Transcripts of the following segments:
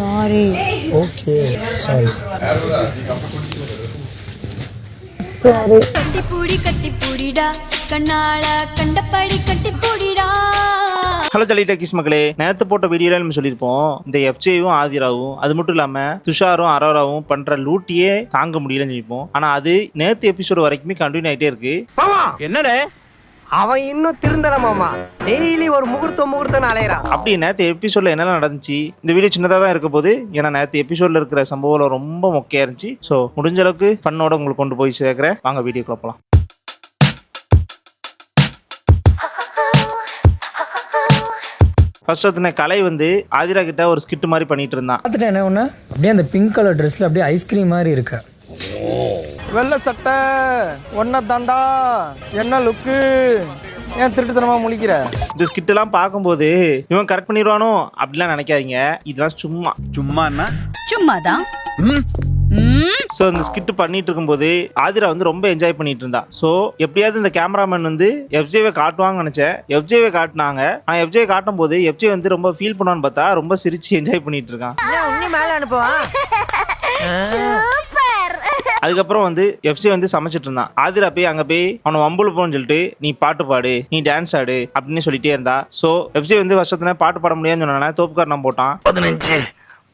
Sorry okay sorry கட்டி பூடி கட்டி பூடிடா. கண்ணால கண்டபடி கட்டி பூடிடா. ஹலோ ஜலி டெக்கிஸ் மக்களே. நேத்து போட்ட வீடியோல நம்ம சொல்லியிருப்போம் இந்த எஃப்ஜேவும் ஆதிராவும் அது மட்டும் இல்லாம துஷாரும் அரோராவும் பண்ற லூட்டியே தாங்க முடியலன்னு சொல்லியிருப்போம். ஆனா அது நேத்து எபிசோடு வரைக்குமே கண்டினியூ ஆயிட்டே இருக்கு. என்னடே? அவன் இன்னும் திருந்தல மாமா. டெய்லி ஒரு முகூர்த்தம் முகூர்த்தம் அலையறான். அப்படி நேத்து எபிசோட்ல என்னெல்லாம் நடந்துச்சு? இந்த வீடியோ சின்னதாக தான் இருக்க போது ஏன்னா நேத்து எபிசோட்ல இருக்கிற சம்பவம் ரொம்ப மொக்கையா இருந்துச்சு. ஸோ முடிஞ்ச அளவுக்கு ஃபன்னோட உங்களுக்கு கொண்டு போய் சேர்க்கிறேன். வாங்க வீடியோக்குள்ள போலாம். ஃபர்ஸ்ட் ஒருத்தனை கலை வந்து ஆதிரா கிட்ட ஒரு ஸ்கிட் மாதிரி பண்ணிட்டு இருந்தான். பார்த்துட்டேன் ஒன்று அப்படியே அந்த பிங்க் கலர் ட்ரெஸ்ல அப்படியே ஐஸ்கிரீம் மாதிரி இருக்க. வெள்ளை சட்டை ஒன்ன தாண்டா என்ன லுக்கு ஏன் திருட்டுத்தனமா முழிக்கிற? இந்த ஸ்கிட் எல்லாம் பார்க்கும்போது இவன் கரெக்ட் பண்ணிடுவானோ அப்படிலாம் நினைக்காதீங்க. இதெல்லாம் சும்மா. சும்மாண்ணா சும்மாதான். ஸோ இந்த ஸ்கிட் பண்ணிட்டு இருக்கும்போது ஆதிரா வந்து ரொம்ப என்ஜாய் பண்ணிட்டு இருந்தா. ஸோ எப்படியாவது இந்த கேமராமேன் வந்து எஃப்ஜேவை காட்டுவாங்கன்னு நினைச்சேன். எஃப்ஜேவை காட்டினாங்க. ஆனால் எஃப்ஜே காட்டும் போது எஃப்ஜே வந்து ரொம்ப ஃபீல் பண்ணுவான்னு பார்த்தா ரொம்ப சிரிச்சு என்ஜாய் பண்ணிட்டு இருக்கான். உன்னி மேல அனுப்புவான்? அதுக்கப்புறம் வந்து எஃப்ஜே வந்து சமைச்சிட்டு இருந்தான். ஆதிரா போய் அங்க போய் அவனை வம்புல போன்னு சொல்லிட்டு நீ பாட்டு பாடு நீ டான்ஸ் ஆடு அப்படின்னு சொல்லிட்டே இருந்தா. ஸோ எஃப்ஜே வந்து வருஷத்துல பாட்டு பாட முடியாதுன்னு சொன்னா தோப்புக்காரன் போட்டான். பதினஞ்சு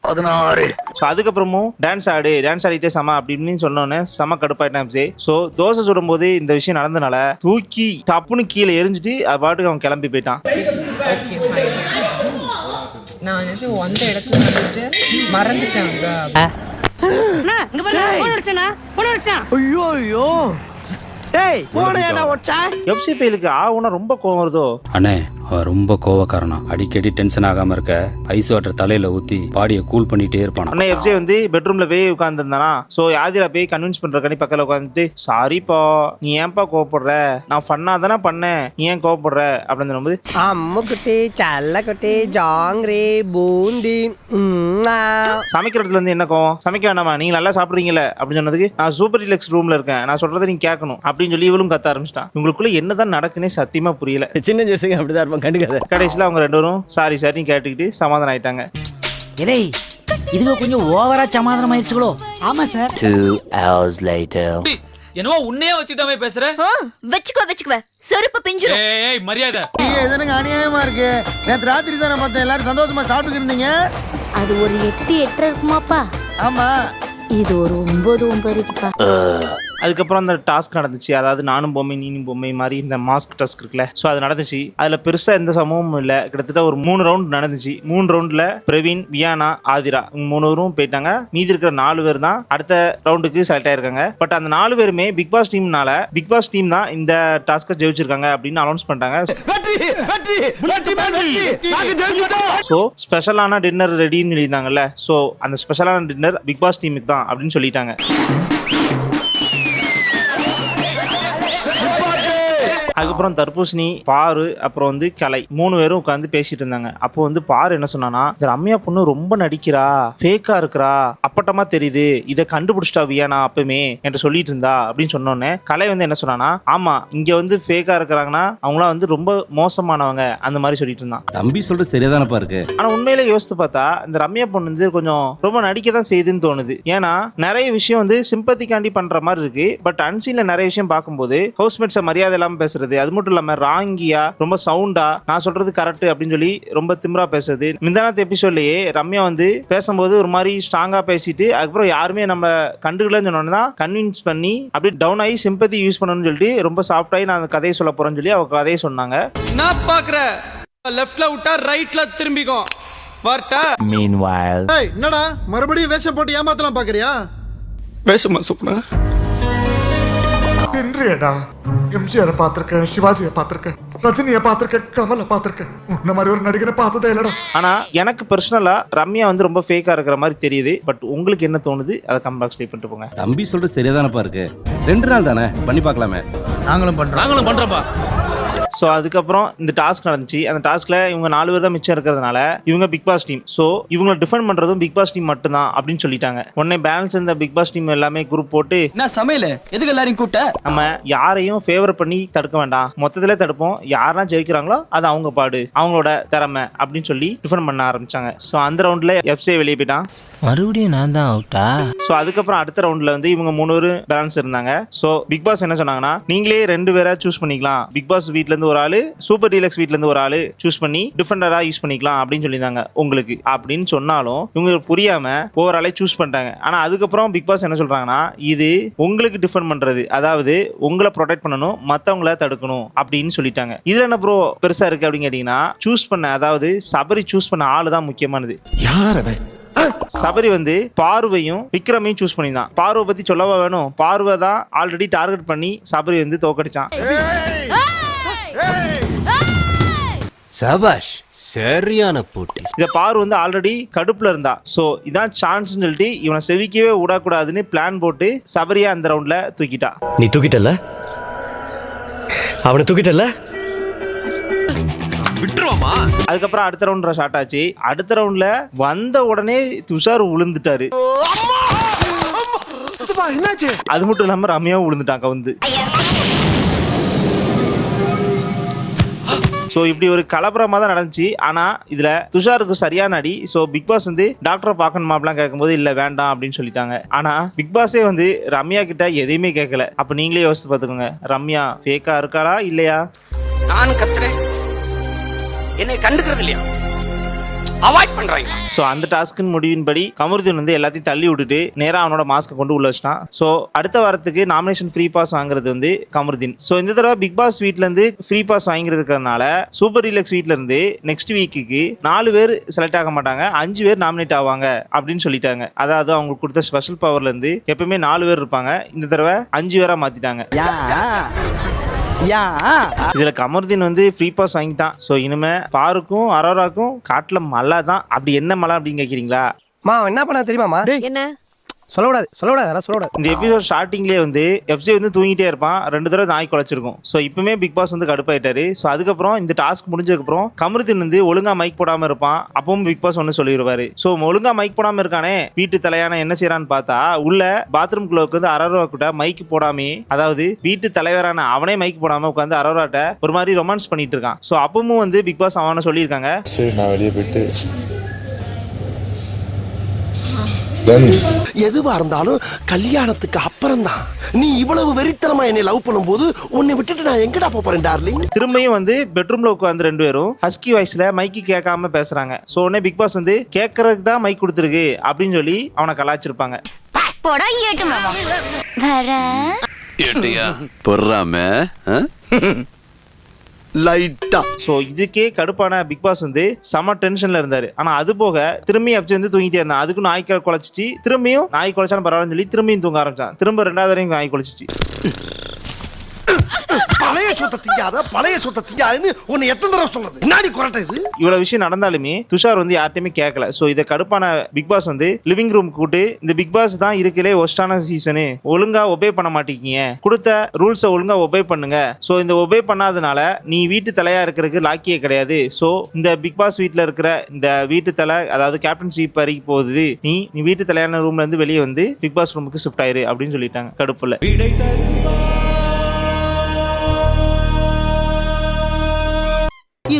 பதினாறு. ஸோ அதுக்கப்புறமும் டான்ஸ் ஆடு டான்ஸ் ஆடிட்டே சம அப்படின்னு சொன்னோன்னே செம கடுப்பாயிட்டான் எஃப்ஜே ஸோ தோசை சுடும்போது இந்த விஷயம் நடந்தனால தூக்கி டப்புன்னு கீழே எரிஞ்சிட்டு அது பாட்டுக்கு அவன் கிளம்பி போயிட்டான். நான் நினைச்சேன் வந்த இடத்துல வந்துட்டு மறந்துட்டாங்க ஐயோ ஐயோ. டேய் போன ஏடா ஒச்சா எஃப்சி ரொம்ப கோவம் வருதோ? அண்ணே அவன் ரொம்ப கோவக்காரனா. அடிக்கடி டென்ஷன் ஆகாம இருக்க. ஐஸ் வாட்டர் தலையில ஊத்தி பாடியை கூல் பண்ணிட்டே இருப்பானா. அண்ணா எஃப்ஜே வந்து பெட்ரூம்ல போய் உட்காந்துருந்தானா ஸோ யாதிரா போய் கன்வின்ஸ் பண்றக்காண்டி பக்கத்தில் உட்காந்துட்டு சாரிப்பா நீ ஏன்பா கோவப்படுற? நான் ஃபன்னா தானே பண்ணேன். நீ ஏன் கோவப்படுற? அப்படின்னு சொல்லும்போது அம்முக்குட்டி சல்லக்குட்டி ஜாங்கிரி பூந்தி ம், ஆ. சமைக்கிற இடத்துல இருந்து என்ன கோவம்? சமைக்க வேணாமா? நீங்க நல்லா சாப்பிடுறீங்கல்ல? அப்படின்னு சொன்னதுக்கு நான் சூப்பர் ரிலாக்ஸ் ரூம்ல இருக்கேன். நான் சொல்றதை நீங்க கேட்கணும். அப்படின்னு சொல்லி இவளும் கத்த ஆரம்பிச்சிட்டான் உங்களுக்குள்ள என்னதான் நடக்குன்னே சத்தியமா புரியல. சின்ன ஜெர்சிங்க அப்படிதான் இருப்பான் கண்டுக்காத. கடைசியில் அவங்க ரெண்டு பேரும் சாரி சாரின்னு கேட்டுக்கிட்டு சமாதானம் ஆயிட்டாங்க. இலை இதுங்க கொஞ்சம் ஓவரா சமாதானம் ஆயிடுச்சுங்களோ ஆமா சார். என்னவோ உன்னையே வச்சுட்டாமே பேசுற? வச்சுக்கோ வச்சுக்கோ செருப்பு பிஞ்சிரும். ஏய் மரியாதை. எதனுங்க அநியாயமா இருக்கு? நேற்று ராத்திரி தானே பார்த்தேன் எல்லாரும் சந்தோஷமா சாப்பிட்டு இருந்தீங்க. அது ஒரு எட்டு எட்டரை இருக்குமாப்பா. ஆமா. இது ஒரு ஒன்பது ஒன்பது இருக்குப்பா அதுக்கப்புறம் அந்த டாஸ்க் நடந்துச்சு. அதாவது நானும் பொம்மை நீனும் பொம்மை மாதிரி இந்த மாஸ்க் டாஸ்க் இருக்குல்ல. ஸோ அது நடந்துச்சு. அதில் பெருசாக எந்த சம்பவமும் இல்லை. கிட்டத்தட்ட ஒரு மூணு ரவுண்ட் நடந்துச்சு. மூணு ரவுண்டில் பிரவீன் வியானா ஆதிரா இவங்க மூணு பேரும் போயிட்டாங்க. மீதி இருக்கிற நாலு பேர் தான் அடுத்த ரவுண்டுக்கு செலக்ட் ஆயிருக்காங்க. பட் அந்த நாலு பேருமே பிக் பாஸ் டீம்னால பிக் பாஸ் டீம் தான் இந்த டாஸ்க்கை ஜெயிச்சிருக்காங்க அப்படின்னு அனௌன்ஸ் பண்ணிட்டாங்க. ஸோ ஸ்பெஷலான டின்னர் ரெடின்னு சொல்லியிருந்தாங்கல்ல ஸோ அந்த ஸ்பெஷலான டின்னர் பிக் பாஸ் டீமுக்கு தான் அப்படின்னு சொல்லிட்டாங்க. அதுக்கப்புறம் தர்பூசணி பாரு அப்புறம் வந்து கலை. மூணு பேரும் உட்காந்து பேசிட்டு இருந்தாங்க. அப்போ வந்து பாரு என்ன சொன்னானா இந்த ரம்யா பொண்ணு ரொம்ப நடிக்கிறா ஃபேக்கா இருக்கிறா அப்பட்டமா தெரியுது. இதை கண்டுபிடிச்சிட்டா வியானா அப்பவுமே என்று சொல்லிட்டு இருந்தா அப்படின்னு சொன்னோன்னே கலை வந்து என்ன சொன்னானா ஆமா இங்க வந்து ஃபேக்கா இருக்கிறாங்கன்னா அவங்களாம் வந்து ரொம்ப மோசமானவங்க அந்த மாதிரி சொல்லிட்டு இருந்தான். தம்பி சொல்றது சரியாதானப்பா இருக்கு. ஆனா உண்மையில யோசித்து பார்த்தா இந்த ரம்யா பொண்ணு வந்து கொஞ்சம் ரொம்ப நடிக்க தான் செய்யுதுன்னு தோணுது. ஏன்னா நிறைய விஷயம் வந்து சிம்பத்திக்காண்டி பண்ற மாதிரி இருக்கு. பட் அன்சீன்ல நிறைய விஷயம் பார்க்கும்போது ஹவுஸ்மேட்ஸை மரியாதை இல்லாம பேசுறது அது மட்டும் இல்லாம ராங்கியா ரொம்ப சவுண்டா நான் சொல்றது கரெக்ட் அப்படின்னு சொல்லி ரொம்ப திமிரா பேசுறது. முந்தானத்து எபிசோட்லயே ரம்யா வந்து பேசும்போது ஒரு மாதிரி ஸ்ட்ராங்கா பேசிட்டு அதுக்கப்புறம் யாருமே நம்ம கண்டுக்கலன்னு சொன்னோன்னா கன்வின்ஸ் பண்ணி அப்படியே டவுன் ஆகி சிம்பத்தி யூஸ் பண்ணணும்னு சொல்லிட்டு ரொம்ப சாஃப்டாகி நான் அந்த கதையை சொல்ல போறேன்னு சொல்லி அவ கதையை சொன்னாங்க. நான் பாக்குற லெஃப்ட்ல விட்டா ரைட்ல திரும்பிக்கும். வரட்டா ஏய் என்னடா? மறுபடியும் வேஷம் போட்டு ஏமாத்தலாம் பாக்குறியா? பேசுமா சுப்னா இன்றையடா எம்ஜிஆரை பார்த்திருக்கேன் சிவாஜியை பார்த்திருக்கேன் ரஜினியை பார்த்திருக்கேன் கமலை பார்த்திருக்கேன். உன்ன மாதிரி ஒரு நடிகரை பார்த்ததே இல்லடா. ஆனா எனக்கு பர்சனலா ரம்யா வந்து ரொம்ப ஃபேக்கா இருக்கிற மாதிரி தெரியுது. பட் உங்களுக்கு என்ன தோணுது? அதை கம்பாக்ஸ் பண்ணிட்டு போங்க. தம்பி சொல்றது சரியாதானப்பா இருக்கு? ரெண்டு நாள் தானே? பண்ணி பார்க்கலாமே. நாங்களும் பண்றோம். நாங்களும் பண்றோம்பா ஸோ அதுக்கப்புறம் இந்த டாஸ்க் நடந்துச்சு. அந்த டாஸ்க்ல இவங்க நாலு பேர் தான் மிச்சம் இருக்கிறதுனால இவங்க பிக் பாஸ் டீம் ஸோ இவங்களை டிஃபெண்ட் பண்றதும் பிக் பாஸ் டீம் மட்டும்தான் அப்படின்னு சொல்லிட்டாங்க. உடனே பேலன்ஸ் இந்த பிக் பாஸ் டீம் எல்லாமே குரூப் போட்டு என்ன சமையல்? எதுக்கு எல்லாரையும் கூப்பிட்ட? நம்ம யாரையும் ஃபேவர் பண்ணி தடுக்க வேண்டாம். மொத்தத்திலே தடுப்போம். யாரெல்லாம் ஜெயிக்கிறாங்களோ அது அவங்க பாடு. அவங்களோட திறமை அப்படின்னு சொல்லி டிஃபெண்ட் பண்ண ஆரம்பிச்சாங்க. ஸோ அந்த ரவுண்ட்ல எஃப்சி வெளியே போயிட்டான். மறுபடியும் நான் தான் அவுட்டா ஸோ அதுக்கப்புறம் அடுத்த ரவுண்ட்ல வந்து இவங்க மூணு பேர் பேலன்ஸ் இருந்தாங்க. ஸோ பிக் பாஸ் என்ன சொன்னாங்கன்னா நீங்களே ரெண்டு பேரா சூஸ் பண்ணிக்கலாம். பிக் பாஸ் வீட்ல இருந்து ஒரு ஆளு சூப்பர் டீலக்ஸ் வீட்ல இருந்து ஒரு ஆளு சூஸ் பண்ணி டிஃபெண்டரா யூஸ் பண்ணிக்கலாம் அப்படின்னு சொல்லியிருந்தாங்க உங்களுக்கு. அப்படின்னு சொன்னாலும் இவங்க புரியாம ஒவ்வொரு ஆளே சூஸ் பண்ணிட்டாங்க. ஆனா அதுக்கப்புறம் பிக் பாஸ் என்ன சொல்றாங்கன்னா இது உங்களுக்கு டிஃபெண்ட் பண்றது. அதாவது உங்களை ப்ரொடெக்ட் பண்ணணும் மத்தவங்கள தடுக்கணும் அப்படின்னு சொல்லிட்டாங்க. இதுல என்ன ப்ரோ பெருசா இருக்கு அப்படின்னு கேட்டீங்கன்னா சூஸ் பண்ண அதாவது சபரி சூஸ் பண்ண ஆளு தான் முக்கியமானது. யார் அவன்? சபரி வந்து பார்வையும் விக்ரமையும் சூஸ் பண்ணியிருந்தான். பார்வை பத்தி சொல்லவா வேணும்? பார்வை தான் ஆல்ரெடி டார்கெட் பண்ணி சபரி வந்து தோக்கடிச்சான். சபாஷ் சரியான போட்டி. இத பாரு வந்து ஆல்ரெடி கடுப்புல இருந்தா. சோ இதான் சான்ஸ் சொல்லிட்டு இவனை செவிக்கவே விடக்கூடாதுன்னு பிளான் போட்டு சபரியா அந்த ரவுண்ட்ல தூக்கிட்டா. நீ தூக்கிட்டல அவனை தூக்கிட்டல அதுக்கப்புறம் அடுத்த ரவுண்ட் ஸ்டார்ட் ஆச்சு. அடுத்த ரவுண்ட்ல வந்த உடனே துஷார் விழுந்துட்டாரு என்னாச்சு? அது மட்டும் இல்லாம ரம்யாவும் விழுந்துட்டாங்க வந்து ஸோ இப்படி ஒரு கலப்பரமாக தான் நடந்துச்சு. ஆனால் இதில் துஷாருக்கு சரியான அடி ஸோ பிக் பாஸ் வந்து டாக்டரை பார்க்கணுமா அப்படிலாம் கேட்கும்போது இல்லை வேண்டாம் அப்படின்னு சொல்லிட்டாங்க. ஆனால் பிக் பாஸே வந்து ரம்யா கிட்ட எதையுமே கேட்கல. அப்போ நீங்களே யோசிச்சு பார்த்துக்கோங்க. ரம்யா ஃபேக்காக இருக்காளா இல்லையா? நான் கத்துறேன். என்னை கண்டுக்கிறது இல்லையா அவாய்ட் பண்றாங்க. ஸோ அந்த டாஸ்கின் முடிவின்படி கமருதீன் வந்து எல்லாத்தையும் தள்ளி விட்டுட்டு நேராக அவனோட மாஸ்க்கை கொண்டு உள்ள வச்சிட்டான். ஸோ அடுத்த வாரத்துக்கு நாமினேஷன் ஃப்ரீ பாஸ் வாங்குறது வந்து கமருதீன். ஸோ இந்த தடவை பிக் பாஸ் வீட்ல இருந்து ஃப்ரீ பாஸ் வாங்கிறதுக்கறனால சூப்பர் டீலக்ஸ் வீட்ல இருந்து நெக்ஸ்ட் வீக்குக்கு நாலு பேர் செலக்ட் ஆக மாட்டாங்க. அஞ்சு பேர் நாமினேட் ஆவாங்க அப்படின்னு சொல்லிட்டாங்க. அதாவது அவங்களுக்கு கொடுத்த ஸ்பெஷல் பவர்ல இருந்து எப்பவுமே நாலு பேர் இருப்பாங்க. இந்த தடவை அஞ்சு பேரா மாத்திட்டாங்க. இதுல கமருதீன் வந்து ஃப்ரீ பாஸ் வாங்கிட்டான். ஸோ இனிமே பாருக்கும் அரோராக்கும் காட்டுல மழை தான். அப்படி என்ன மழை அப்படின்னு கேட்குறீங்களா மா என்ன பண்ண தெரியுமாமா என்ன? சொல்லக்கூடாது சொல்லக்கூடாது அதெல்லாம் சொல்லக்கூடாது. இந்த எபிசோட் ஸ்டார்டிங்லேயே வந்து எஃப்சி வந்து தூங்கிட்டே இருப்பான். ரெண்டு தடவை நாய் குலைச்சிருக்கும் ஸோ இப்பவுமே பிக் பாஸ் வந்து கடுப்பாயிட்டாரு. ஸோ அதுக்கப்புறம் இந்த டாஸ்க் முடிஞ்சதுக்கப்புறம் கமருதீன் வந்து ஒழுங்கா மைக் போடாம இருப்பான். அப்பவும் பிக் பாஸ் ஒன்று சொல்லிடுவாரு ஸோ ஒழுங்கா மைக் போடாம இருக்கானே வீட்டு தலையான என்ன செய்யறான்னு பார்த்தா உள்ள பாத்ரூம் குள்ளோக்கு வந்து அரரோரா கிட்ட மைக் போடாமே அதாவது வீட்டு தலைவரான அவனே மைக் போடாம உட்காந்து அரரோராட்ட ஒரு மாதிரி ரொமான்ஸ் பண்ணிட்டு இருக்கான். ஸோ அப்பவும் வந்து பிக் பாஸ் அவனை சொல்லியிருக்காங்க. சரி நான் வெளியே போயிட்டு எதுவா இருந்தாலும் கல்யாணத்துக்கு அப்புறம் தான் நீ இவ்வளவு வெறித்தனமா என்னை லவ் பண்ணும்போது உன்னை விட்டுட்டு நான் எங்கடா போறேன் டார்லிங் திரும்பியும் வந்து பெட்ரூம்ல உட்காந்து ரெண்டு பேரும் ஹஸ்கி வாய்ஸ்ல மைக்கு கேட்காம பேசுறாங்க. ஸோ உடனே பிக் பாஸ் வந்து கேட்கறதுக்கு தான் மைக் கொடுத்துருக்கு அப்படின்னு சொல்லி அவனை கலாச்சிருப்பாங்க. பொறாம லைட்டா. ஸோ இதுக்கே கடுப்பான பிக் பாஸ் வந்து செம டென்ஷன்ல இருந்தாரு. ஆனா அது போக திரும்பி அப்படி வந்து தூங்கிட்டே இருந்தான். அதுக்கும் நாய்க்கால் குலைச்சிச்சு திரும்பியும் நாய் குலைச்சாலும் பரவாயில்லன்னு சொல்லி திரும்பியும் தூங்க ஆரம்பிச்சான். திரும்ப ரெண்டாவது வரையும் நாய் குலைச்சிச்சு பழைய சொத்தை திங்காத பழைய சொத்தை திங்காதுன்னு உன்னை எத்தனை தடவை சொல்றது முன்னாடி குரட்டை இது? இவ்வளவு விஷயம் நடந்தாலுமே துஷார் வந்து யார்ட்டையுமே கேட்கல. ஸோ இதை கடுப்பான பிக் பாஸ் வந்து லிவிங் ரூம் கூட்டு இந்த பிக் பாஸ் தான் இருக்கலே ஒஸ்டான சீசனு ஒழுங்கா ஒபே பண்ண மாட்டேங்கிங்க கொடுத்த ரூல்ஸை ஒழுங்கா ஒபே பண்ணுங்க. ஸோ இந்த ஒபே பண்ணாதனால நீ வீட்டு தலையா இருக்கிறதுக்கு லாக்கியே கிடையாது. ஸோ இந்த பிக் பாஸ் வீட்டில் இருக்கிற இந்த வீட்டு தலை அதாவது கேப்டன்ஷிப் வரைக்கும் போகுது. நீ நீ வீட்டு தலையான ரூம்ல இருந்து வெளியே வந்து பிக் பாஸ் ரூமுக்கு ஷிஃப்ட் ஆயிரு அப்படின்னு சொல்லிட்டாங்க கடுப்புல.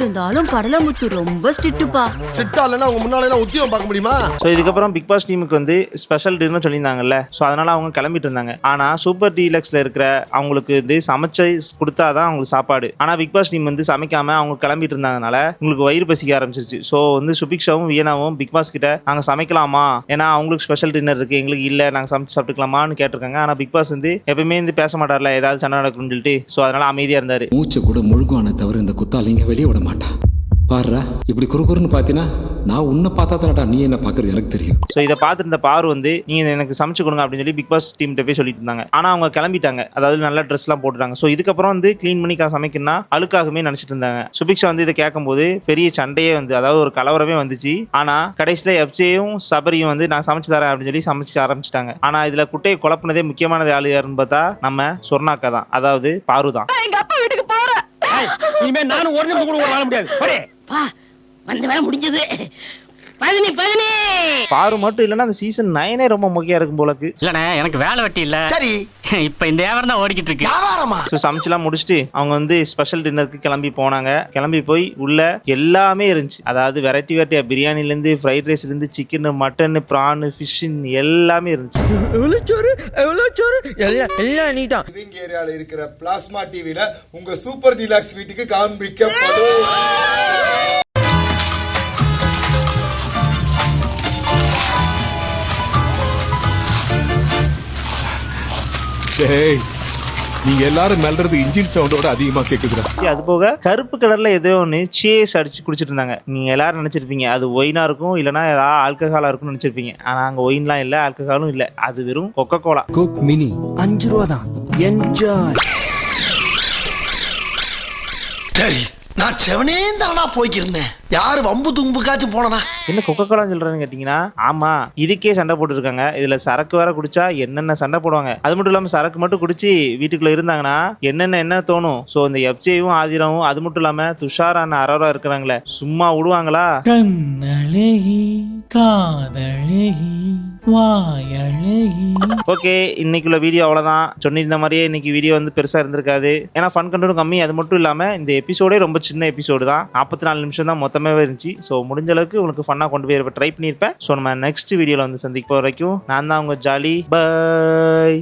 இருந்தாலும் கடலமுத்து ரொம்ப ஸ்ட்ரிக்ட்டுப்பா. சிட்டா இல்லைன்னா உங்க முன்னால உத்தியோகம் பார்க்க முடியுமா? ஸோ இதுக்கப்புறம் பிக் பாஸ் டீமுக்கு வந்து ஸ்பெஷல் டின்னர் சொல்லியிருந்தாங்கல்ல. ஸோ அதனால அவங்க கிளம்பிட்டு இருந்தாங்க. ஆனால் சூப்பர் டீலக்ஸில் இருக்கிற அவங்களுக்கு வந்து சமைச்சு கொடுத்தாதான் அவங்களுக்கு சாப்பாடு. ஆனால் பிக் பாஸ் டீம் வந்து சமைக்காம அவங்க கிளம்பிட்டு இருந்ததுனால உங்களுக்கு வயிறு பசிக்க ஆரம்பிச்சிருச்சு. ஸோ வந்து சுபிக்ஷாவும் வியனாவும் பிக் பாஸ் கிட்ட நாங்கள் சமைக்கலாமா? ஏன்னா அவங்களுக்கு ஸ்பெஷல் டின்னர் இருக்கு. எங்களுக்கு இல்லை நாங்கள் சமைச்சு சாப்பிட்டுக்கலாமான்னு கேட்டிருக்காங்க. ஆனால் பிக் பாஸ் வந்து எப்பயுமே வந்து பேச மாட்டார்ல ஏதாவது சண்டை நடக்கும்னு சொல்லிட்டு. ஸோ அதனால அமைதியாக இருந்தார். மூச்சை கூட முழுகுவானே தவிர இந்த குத்தாலிங்க வெளியே விட மாட்டான் பாருடா இப்படி குறுகுறுன்னு பார்த்தீங்கன்னா நான் உன்னை பார்த்தா தானடா நீ என்ன பார்க்கறது எனக்கு தெரியும். ஸோ இதை பார்த்துருந்த பாரு வந்து நீங்க எனக்கு சமைச்சு கொடுங்க அப்படின்னு சொல்லி பிக் பாஸ் டீம்கிட்ட போய் சொல்லிட்டு இருந்தாங்க. ஆனா அவங்க கிளம்பிட்டாங்க. அதாவது நல்ல ட்ரெஸ்லாம் போட்டுட்டாங்க. ஸோ இதுக்கப்புறம் வந்து க்ளீன் பண்ணி சமைக்கணும்னா அழுக்காகவே நினைச்சிட்டு இருந்தாங்க. சுபிக்ஷா வந்து இதை கேட்கும்போது பெரிய சண்டையே வந்து அதாவது ஒரு கலவரமே வந்துச்சு. ஆனா கடைசியில எஃப்ஜேயும் சபரியும் வந்து நான் சமைச்சு தரேன் அப்படின்னு சொல்லி சமைச்சு ஆரம்பிச்சிட்டாங்க. ஆனா இதுல குட்டையை குழப்பினதே முக்கியமானது ஆளு யாருன்னு பார்த்தா நம்ம சொர்ணாக்கா தான். அதாவது பாரு தான். இனிமே நானும் ஒரு நிமிஷம் கூட வாழ முடியாது போடே. வந்த வேலை முடிஞ்சது பதினி பதினி. பாரு மட்டும் இல்லைன்னா அந்த சீசன் நைனே ரொம்ப முக்கியம் இருக்கும் போலக்கு. இல்லண்ணே எனக்கு வேலை வெட்டி இல்ல. சரி. இப்ப இந்த வியாபாரம் தான் ஓடிக்கிட்டு இருக்கு. வியாபாரமா? ஸோ சமைச்சுலாம் முடிச்சுட்டு அவங்க வந்து ஸ்பெஷல் டின்னருக்கு கிளம்பி போனாங்க. கிளம்பி போய் உள்ள எல்லாமே இருந்துச்சு. அதாவது வெரைட்டி வெரைட்டியா பிரியாணிலேருந்து ஃப்ரைட் ரைஸ்லேருந்து சிக்கன் மட்டன் ப்ரான் ஃபிஷ்ஷின் எல்லாமே இருந்துச்சு. லிவிங் ஏரியால இருக்கிற பிளாஸ்மா டிவில உங்க சூப்பர் டிலாக்ஸ் வீட்டுக்கு காண்பிக்கப்படும். நீங்க எல்லாரும் மெல்றது இன்ஜின் சவுண்டோட அதிகமா கேக்குதுடா. அது போக கருப்பு கலர்ல ஏதோ ஒன்று சேஸ் அடிச்சு குடிச்சிட்டு இருந்தாங்க நீங்க எல்லாரும் நினைச்சிருப்பீங்க அது ஒயினா இருக்கும் இல்லைன்னா ஏதாவது ஆல்கஹாலா இருக்கும்னு நினைச்சிருப்பீங்க. ஆனா அங்க ஒயின்லாம் இல்ல ஆல்கஹாலும் இல்ல. அது வெறும் கொக்கோ கோலா கோக் மினி அஞ்சு ரூபா தான். என்ஜாய் சரி நான் செவனே தானா போய்க்கிருந்தேன். யாரு வம்பு தும்புக்காச்சும் போனனா? என்ன கொக்கோ கோலான்னு சொல்றேன்னு கேட்டீங்கன்னா ஆமா இதுக்கே சண்டை போட்டுருக்காங்க. இதுல சரக்கு வேற குடிச்சா என்னென்ன சண்டை போடுவாங்க? அது மட்டும் இல்லாம சரக்கு மட்டும் குடிச்சு வீட்டுக்குள்ள இருந்தாங்கன்னா என்னென்ன என்ன தோணும்? சோ இந்த எப்ஜேவும் ஆதிரவும் அது மட்டும் இல்லாம துஷாரான அரோரா இருக்கிறாங்களே சும்மா விடுவாங்களா? கண்ணழகி காதழகி. ஓகே இன்னைக்குள்ள வீடியோ அவ்வளோதான் சொன்னிருந்த மாதிரியே இன்னைக்கு வீடியோ வந்து பெருசாக இருந்திருக்காது. ஏன்னா ஃபன் கண்டனும் கம்மி. அது மட்டும் இல்லாமல் இந்த எபிசோடே ரொம்ப சின்ன எபிசோடு தான். நாற்பத்தி நாலு நிமிஷம் தான் மொத்தமாகவே இருந்துச்சு. ஸோ முடிஞ்ச அளவுக்கு உங்களுக்கு ஃபன்னாக கொண்டு போய் ட்ரை பண்ணியிருப்பேன். ஸோ நம்ம நெக்ஸ்ட் வீடியோவில் வந்து சந்திக்க வரைக்கும் நான் தான் உங்கள் ஜாலி. பை